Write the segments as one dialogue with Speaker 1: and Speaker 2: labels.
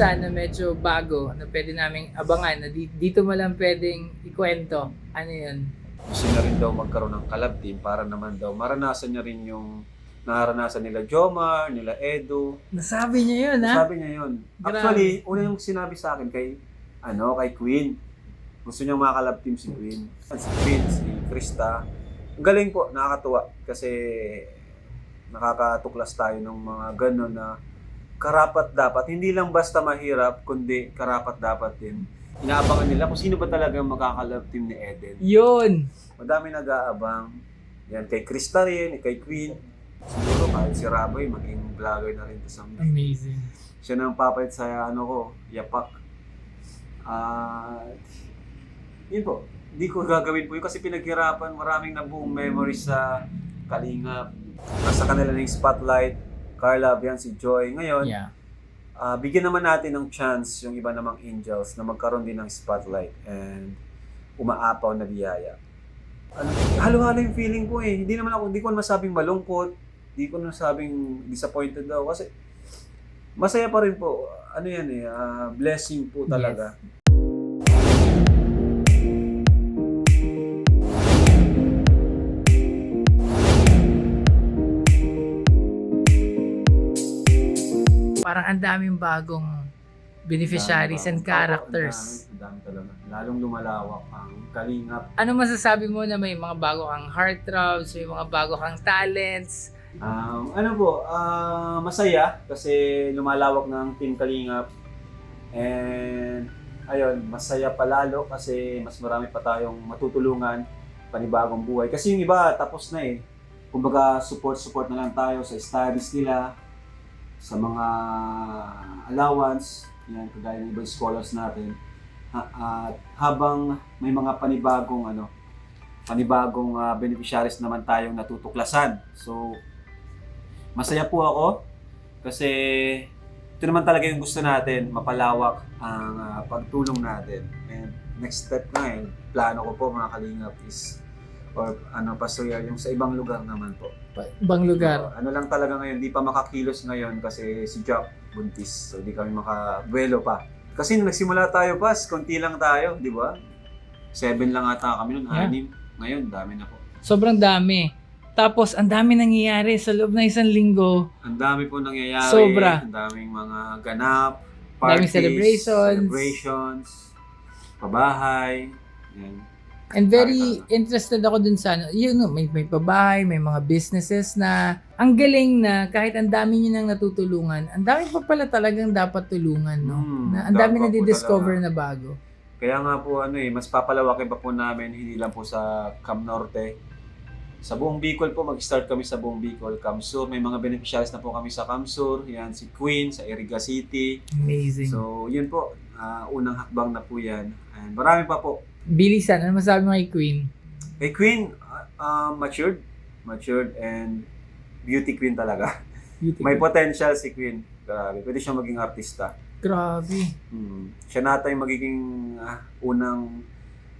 Speaker 1: isa na medyo bago na pwede naming abangan na di- dito mo lang pwedeng ikwento. Ano yun?
Speaker 2: gusto niya rin daw magkaroon ng collab team para naman daw maranasan niya rin yung naranasan nila Jomar, nila Edo.
Speaker 1: Nasabi niya yun, ha?
Speaker 2: Sabi niya yun.
Speaker 1: Grabe.
Speaker 2: Actually, una yung sinabi sa akin kay, ano, kay Queen. Gusto niya mga collab team si Queen. Si Queen, si Krista. Ang galing po, nakakatuwa. Kasi nakakatuklas tayo ng mga gano'n na karapat dapat. Hindi lang basta mahirap, kundi karapat dapat din. Inaabangan nila kung sino ba talaga makakalab team ni Eden.
Speaker 1: Yun!
Speaker 2: Madami nag-aabang. Yan, kay Krista rin, kay Queen. Siguro kahit si Raboy, maging vlogger na rin to someday.
Speaker 1: Amazing.
Speaker 2: Siya na ang papalit sa ano ko, yapak. Ah, yun po. Hindi ko gagawin po yun kasi pinaghirapan. Maraming nabuong memories sa Kalingap. Nasa kanila na yung spotlight. Carla, yan si Joy. Ngayon,
Speaker 1: Yeah.
Speaker 2: ah, bigyan naman natin ng chance yung iba namang angels na magkaroon din ng spotlight and umaapaw na biyaya. Ano, halo-halo yung feeling ko eh. Hindi naman ako, hindi ko masabing malungkot, hindi ko masabing disappointed daw kasi masaya pa rin po. Ano yan eh, ah, blessing po talaga.
Speaker 1: Parang ang daming bagong beneficiaries and characters.
Speaker 2: Ang dami, ang dami talaga. Lalong lumalawak ang kalingap.
Speaker 1: Ano masasabi mo na may mga bago kang heartthrobs, may mga bago kang talents?
Speaker 2: Um, ano po, ah, masaya kasi lumalawak ng Team Kalingap. And ayun, masaya palalo kasi mas marami pa tayong matutulungan panibagong buhay. Kasi yung iba tapos na eh. Kumbaga support-support na lang tayo sa studies nila, sa mga allowance, yan, kagaya ng ibang scholars natin. Ha- at habang may mga panibagong ano, panibagong ah, beneficiaries naman tayong natutuklasan. So, masaya po ako kasi ito naman talaga yung gusto natin, mapalawak ang ah, pagtulong natin. And next step na eh, plano ko po mga kalingap is or ano pastoral yung sa ibang lugar naman po.
Speaker 1: Ibang lugar.
Speaker 2: So, ano lang talaga ngayon, di pa makakilos ngayon kasi si Jack buntis. So di kami makabuelo pa. Kasi nung nagsimula tayo pas, konti lang tayo, di ba? Seven lang ata kami noon,
Speaker 1: Yeah.
Speaker 2: anim. Ngayon, dami na po.
Speaker 1: Sobrang dami. Tapos, ang dami nangyayari sa loob ng isang linggo.
Speaker 2: Ang dami po nangyayari.
Speaker 1: Sobra.
Speaker 2: Ang daming mga ganap,
Speaker 1: Daming
Speaker 2: parties,
Speaker 1: celebrations.
Speaker 2: celebrations, pabahay. Yan.
Speaker 1: And very interested ako dun sa, ano, yun, may, may pabahay, may mga businesses na ang galing na kahit ang dami nyo nang natutulungan, ang dami pa pala talagang dapat tulungan, no?
Speaker 2: Hmm,
Speaker 1: na, ang dami na di-discover na bago.
Speaker 2: Kaya nga po ano eh, mas papalawakin pa po namin hindi lang po sa Cam Norte. Sa buong Bicol po, mag-start kami sa buong Bicol. Cam Sur, may mga beneficiaries na po kami sa Cam Sur. Yan, si Queen, sa Iriga City.
Speaker 1: Amazing.
Speaker 2: So, yun po. ah, unang hakbang na po yan. And marami pa po.
Speaker 1: Bilisan, ano masabi mo kay Queen?
Speaker 2: Kay Queen, ah, matured. Matured and beauty queen talaga.
Speaker 1: Beauty
Speaker 2: May
Speaker 1: queen.
Speaker 2: potential si Queen. Grabe. Pwede siyang maging artista.
Speaker 1: Grabe.
Speaker 2: Hmm. Siya nata yung magiging ah, unang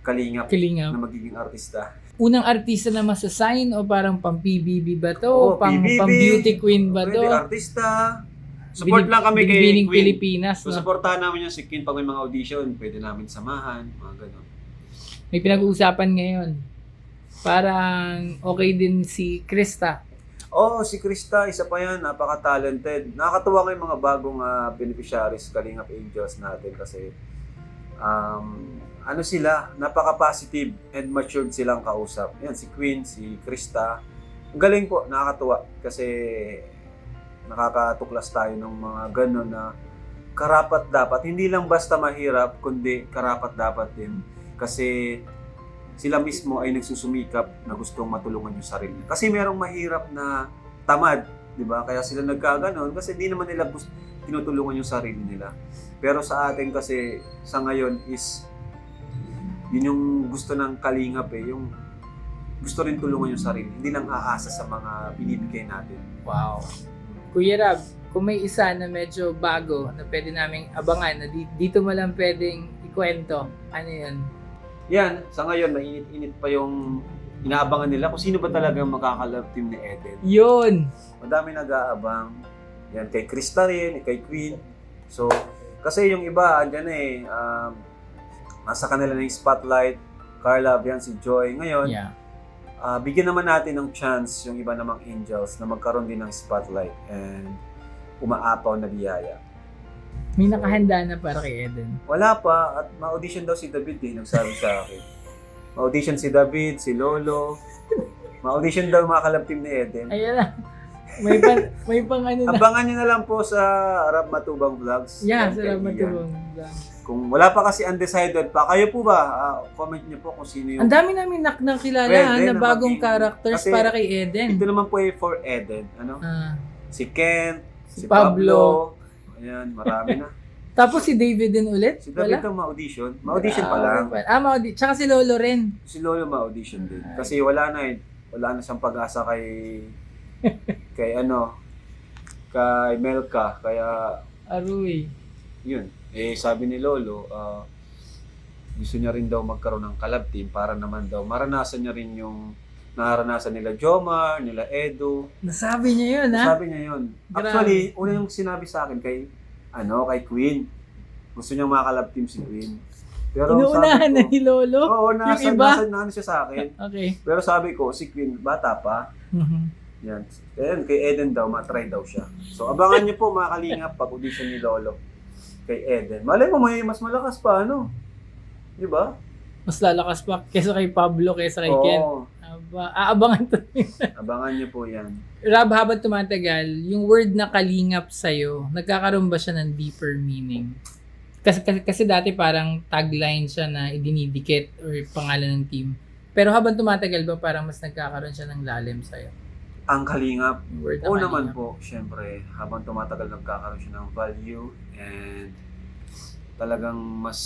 Speaker 2: kalingap
Speaker 1: Kalingap.
Speaker 2: na magiging artista.
Speaker 1: Unang artista na masasign o parang pang PBB ba to?
Speaker 2: Oo,
Speaker 1: pang,
Speaker 2: PBB.
Speaker 1: pang beauty queen ba to?
Speaker 2: Pwede artista. Support
Speaker 1: Binib-
Speaker 2: lang kami kay Queen.
Speaker 1: Pilipinas.
Speaker 2: Kung
Speaker 1: No?
Speaker 2: supportahan namin yung si Queen pag may mga audition, pwede namin samahan, mga ganun.
Speaker 1: May pinag-uusapan ngayon. Parang okay din si Krista.
Speaker 2: Oh, si Krista, isa pa yan, napaka-talented. Nakakatuwa ngayong mga bagong ah, beneficiaries, Kalingap Angels natin kasi um, ano sila, napaka-positive and matured silang kausap. Yan, si Queen, si Krista. Ang galing po, nakakatuwa kasi nakakatuklas tayo ng mga gano'n na karapat dapat, hindi lang basta mahirap, kundi karapat dapat din. Kasi sila mismo ay nagsusumikap na gustong matulungan yung sarili. Kasi merong mahirap na tamad, di ba? Kaya sila nagkaganon kasi di naman nila gusto, tinutulungan yung sarili nila. Pero sa atin kasi sa ngayon is yun yung gusto ng kalingap eh, yung gusto rin tulungan yung sarili. Hindi lang aasa sa mga binibigay natin.
Speaker 1: Wow. Kuya Rab, kung may isa na medyo bago na pwede naming abangan na di- dito mo lang pwedeng ikwento, ano yun?
Speaker 2: Yan, sa ngayon, mainit-init pa yung inaabangan nila kung sino ba talaga ang makakalove team ni Eden.
Speaker 1: Yun!
Speaker 2: Madami nag-aabang. Yan, kay Krista rin, kay Queen. So, Kasi yung iba, andyan eh, um, nasa kanila na yung spotlight. Carla, yan si Joy. Ngayon,
Speaker 1: Yeah.
Speaker 2: ah, bigyan naman natin ng chance yung iba namang angels na magkaroon din ng spotlight and umaapaw na biyaya.
Speaker 1: May nakahanda na para kay Eden.
Speaker 2: Wala pa at ma-audition daw si David eh, nagsabi sa akin. Ma-audition si David, si Lolo. Ma-audition daw mga kalab team ni Eden.
Speaker 1: Ayan na. May pa, may pang ano na.
Speaker 2: Abangan nyo na lang po sa Arab Matubang Vlogs.
Speaker 1: Yeah,
Speaker 2: Yan,
Speaker 1: salamat
Speaker 2: kaibigan.
Speaker 1: po.
Speaker 2: Kung wala pa kasi undecided pa, kayo po ba? Ah, comment nyo po kung sino yung...
Speaker 1: Ang dami namin nak nakilala ha, na
Speaker 2: na
Speaker 1: bagong
Speaker 2: maging-
Speaker 1: characters
Speaker 2: kasi-
Speaker 1: para kay Eden.
Speaker 2: Ito naman po ay for Eden. Ano?
Speaker 1: Ah,
Speaker 2: Si Kent,
Speaker 1: si
Speaker 2: si,
Speaker 1: Pablo.
Speaker 2: Pablo. Ayan, marami na.
Speaker 1: Tapos si David din ulit?
Speaker 2: Si David ang ma-audition. Ma-audition pa
Speaker 1: Ah,
Speaker 2: lang.
Speaker 1: Ah, ma-audi- Tsaka si Lolo rin.
Speaker 2: Si Lolo ma-audition din. Kasi wala na eh. Wala na siyang pag-asa kay... kay ano... Kay Melka. Kaya,
Speaker 1: Aruy.
Speaker 2: yun. Eh, sabi ni Lolo, ah, gusto niya rin daw magkaroon ng collab team para naman daw maranasan niya rin yung naranasan nila Jomar, nila Edu.
Speaker 1: Nasabi niya yun, ha?
Speaker 2: Sabi niya yun.
Speaker 1: Grabe.
Speaker 2: Actually, una yung sinabi sa akin kay, ano, kay Queen. Gusto niya makakalab team si Queen. Pero
Speaker 1: Inuunahan na ni Lolo?
Speaker 2: oo, nasa,
Speaker 1: Yung iba?
Speaker 2: nasa, nasa siya sa akin.
Speaker 1: Okay.
Speaker 2: Pero sabi ko, si Queen, bata pa.
Speaker 1: Mhm.
Speaker 2: Yan. Kaya yun, kay Eden daw, matry daw siya. So, abangan niyo po mga kalingap pag audition ni Lolo kay Eden. Malay mo, may mas malakas pa, ano? Di ba?
Speaker 1: Mas lalakas pa kesa kay Pablo, kesa kay Ken. Aba, aabangan to.
Speaker 2: Abangan niyo po yan.
Speaker 1: Rob, habang tumatagal, yung word na kalingap sa'yo, nagkakaroon ba siya ng deeper meaning? Kasi, kasi, kasi dati parang tagline siya na idinidikit or pangalan ng team. Pero habang tumatagal ba, parang mas nagkakaroon siya ng lalim sa'yo?
Speaker 2: Ang kalingap,
Speaker 1: word na
Speaker 2: Oo
Speaker 1: kalingap.
Speaker 2: naman po, syempre, habang tumatagal nagkakaroon siya ng value and talagang mas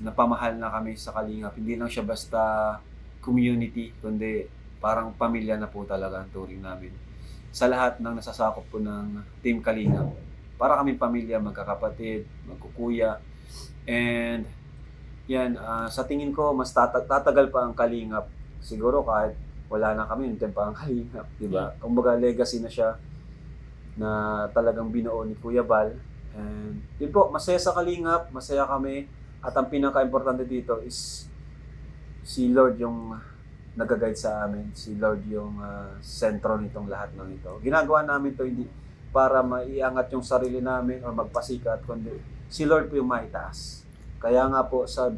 Speaker 2: napamahal na kami sa Kalingap. Hindi lang siya basta community, kundi parang pamilya na po talaga ang turing namin. Sa lahat ng nasasakop po ng Team Kalingap. Para kami pamilya, magkakapatid, magkukuya. And yan, ah, sa tingin ko, mas tata- tatagal pa ang Kalingap. Siguro kahit wala na kami, nandiyan pa ang Kalingap, di ba? Kumbaga legacy na siya na talagang binuo ni Kuya Bal. And yun po, masaya sa Kalingap, masaya kami. At ang pinaka-importante dito is si Lord yung nag-guide sa amin. Si Lord yung ah, sentro nitong lahat ng ito. Ginagawa namin to hindi para maiangat yung sarili namin or magpasikat, kundi si Lord po yung maitaas. Kaya nga po sa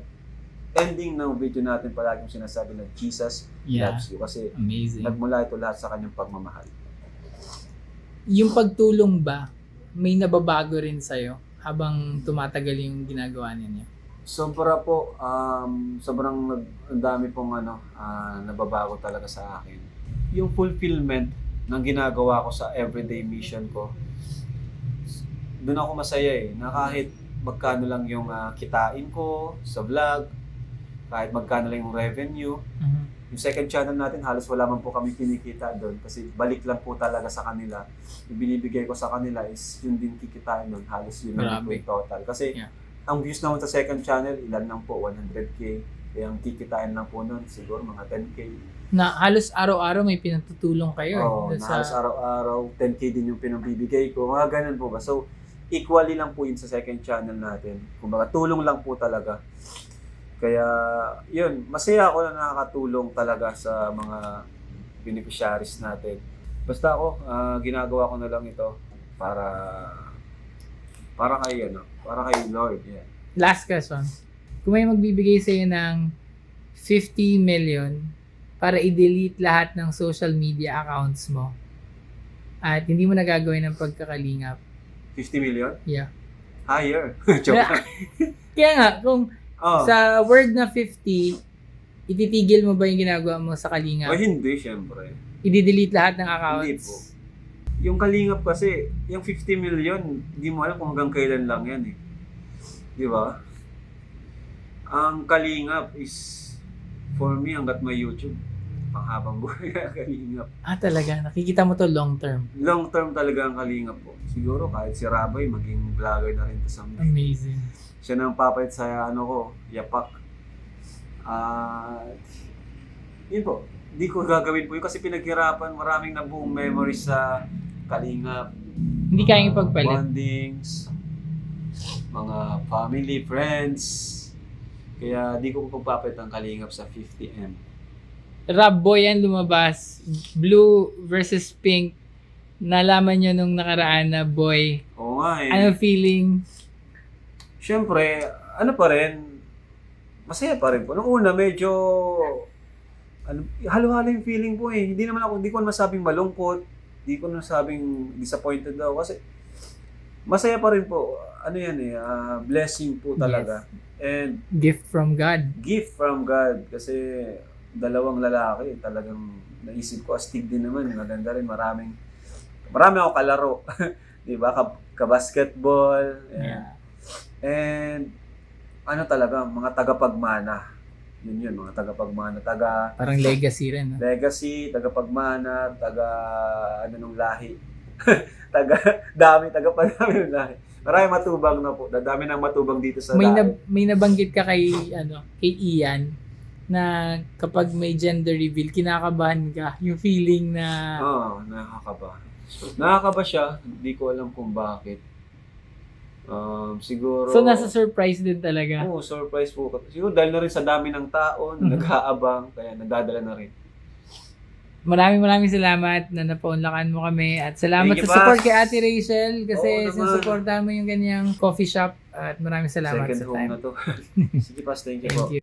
Speaker 2: ending ng video natin palaging sinasabi na Jesus
Speaker 1: Yeah.
Speaker 2: loves you. Kasi
Speaker 1: Amazing.
Speaker 2: nagmula ito lahat sa kanyang pagmamahal.
Speaker 1: Yung pagtulong ba, may nababago rin sa'yo habang tumatagal yung ginagawa ninyo?
Speaker 2: Sobra po, um, sobrang nag, ang dami pong ano, ah, nababago talaga sa akin. Yung fulfillment ng ginagawa ko sa everyday mission ko, doon ako masaya eh, na kahit magkano lang yung ah, kitain ko sa vlog, kahit magkano lang yung revenue,
Speaker 1: Mhm.
Speaker 2: yung second channel natin, halos wala man po kami kinikita doon kasi balik lang po talaga sa kanila. Yung binibigay ko sa kanila is yun din kikitain doon, halos yun lang po yung total. Kasi
Speaker 1: Yeah.
Speaker 2: Ang views naman sa second channel, ilan lang po, 100k. Kaya ang kikitain lang po noon, siguro mga 10k.
Speaker 1: Na halos araw-araw may pinatutulong kayo. eh,
Speaker 2: Oo,
Speaker 1: dun
Speaker 2: na
Speaker 1: sa-
Speaker 2: halos araw-araw, 10k din yung pinambibigay ko. Mga ganun po ba? So, equally lang po yun sa second channel natin. Kumbaga, tulong lang po talaga. Kaya, yun, masaya ako na nakakatulong talaga sa mga beneficiaries natin. Basta ako, ah, ginagawa ko na lang ito para para kay ano, para kay Lord. Yeah.
Speaker 1: Last question. Kung may magbibigay sa'yo ng 50 million para i-delete lahat ng social media accounts mo at hindi mo nagagawin ng pagkakalingap.
Speaker 2: 50 million?
Speaker 1: Yeah.
Speaker 2: Higher. Joke.
Speaker 1: Kaya, kaya nga, kung
Speaker 2: oh.
Speaker 1: sa word na 50, ititigil mo ba yung ginagawa mo sa kalingap?
Speaker 2: hindi, syempre.
Speaker 1: I-delete lahat ng
Speaker 2: Hindi
Speaker 1: accounts?
Speaker 2: po. Yung kalingap kasi, yung 50 million, hindi mo alam kung hanggang kailan lang yan eh. Di ba? Ang kalingap is, for me, hanggat may YouTube, panghabang buhay ang kalingap.
Speaker 1: Ah, talaga. Nakikita mo to long term.
Speaker 2: Long term talaga ang kalingap po. Siguro kahit si Rabay, maging vlogger na rin to someday.
Speaker 1: Amazing.
Speaker 2: Siya nang papayat sa ano ko, yapak. Ah, yun po. Hindi ko gagawin po yun kasi pinaghirapan. Maraming nabuong memories sa kalingap.
Speaker 1: Hindi kayang ipagpalit.
Speaker 2: Bondings. mga family, friends. Kaya di ko pagpapit ang kalingap sa 50M.
Speaker 1: Rob Boy yan lumabas. Blue versus pink. Nalaman nyo nung nakaraan na boy.
Speaker 2: Oo nga eh.
Speaker 1: Ano feeling?
Speaker 2: Siyempre, ano pa rin, masaya pa rin po. Nung una, medyo, halo-halo yung feeling po eh. Hindi naman ako, hindi ko masabing malungkot, hindi ko masabing disappointed daw. Kasi, masaya pa rin po. Ano yan eh, ah, blessing po talaga. And
Speaker 1: Gift from God.
Speaker 2: gift from God. Kasi, dalawang lalaki, talagang naisip ko, astig din naman. Maganda rin, maraming, marami ako kalaro. Di ba? Ka- Ka-basketball.
Speaker 1: Yeah.
Speaker 2: And ano talaga, mga tagapagmana. Yun yun, mga tagapagmana. Taga
Speaker 1: Parang legacy rin. No?
Speaker 2: legacy, tagapagmana, taga ano nung lahi. taga dami, tagapagdami ng lahi. Marami matubang na po. Dadami ng matubang dito sa
Speaker 1: May,
Speaker 2: lahi.
Speaker 1: na, may nabanggit ka kay, ano, kay Ian na kapag may gender reveal, kinakabahan ka. Yung feeling na
Speaker 2: Oo, nakakaba. Nakakaba siya. Hindi ko alam kung bakit. Um, siguro...
Speaker 1: So, nasa surprise din talaga.
Speaker 2: Oo, surprise po. Siguro dahil na rin sa dami ng tao,
Speaker 1: Mhm.
Speaker 2: nag-aabang, kaya nadadala na rin.
Speaker 1: Maraming maraming salamat na napaunlakan mo kami at salamat
Speaker 2: Thank you,
Speaker 1: sa support kay Ate Rachel kasi
Speaker 2: Oo naman.
Speaker 1: sinusuportahan mo yung ganyang coffee shop at maraming salamat
Speaker 2: Second
Speaker 1: sa
Speaker 2: home
Speaker 1: time.
Speaker 2: na to. Sige, Pas, thank you po.
Speaker 1: Thank you.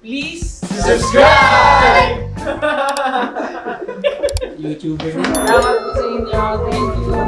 Speaker 1: Please
Speaker 3: Subscribe!
Speaker 1: YouTuber. Salamat po sa inyo. Thank you.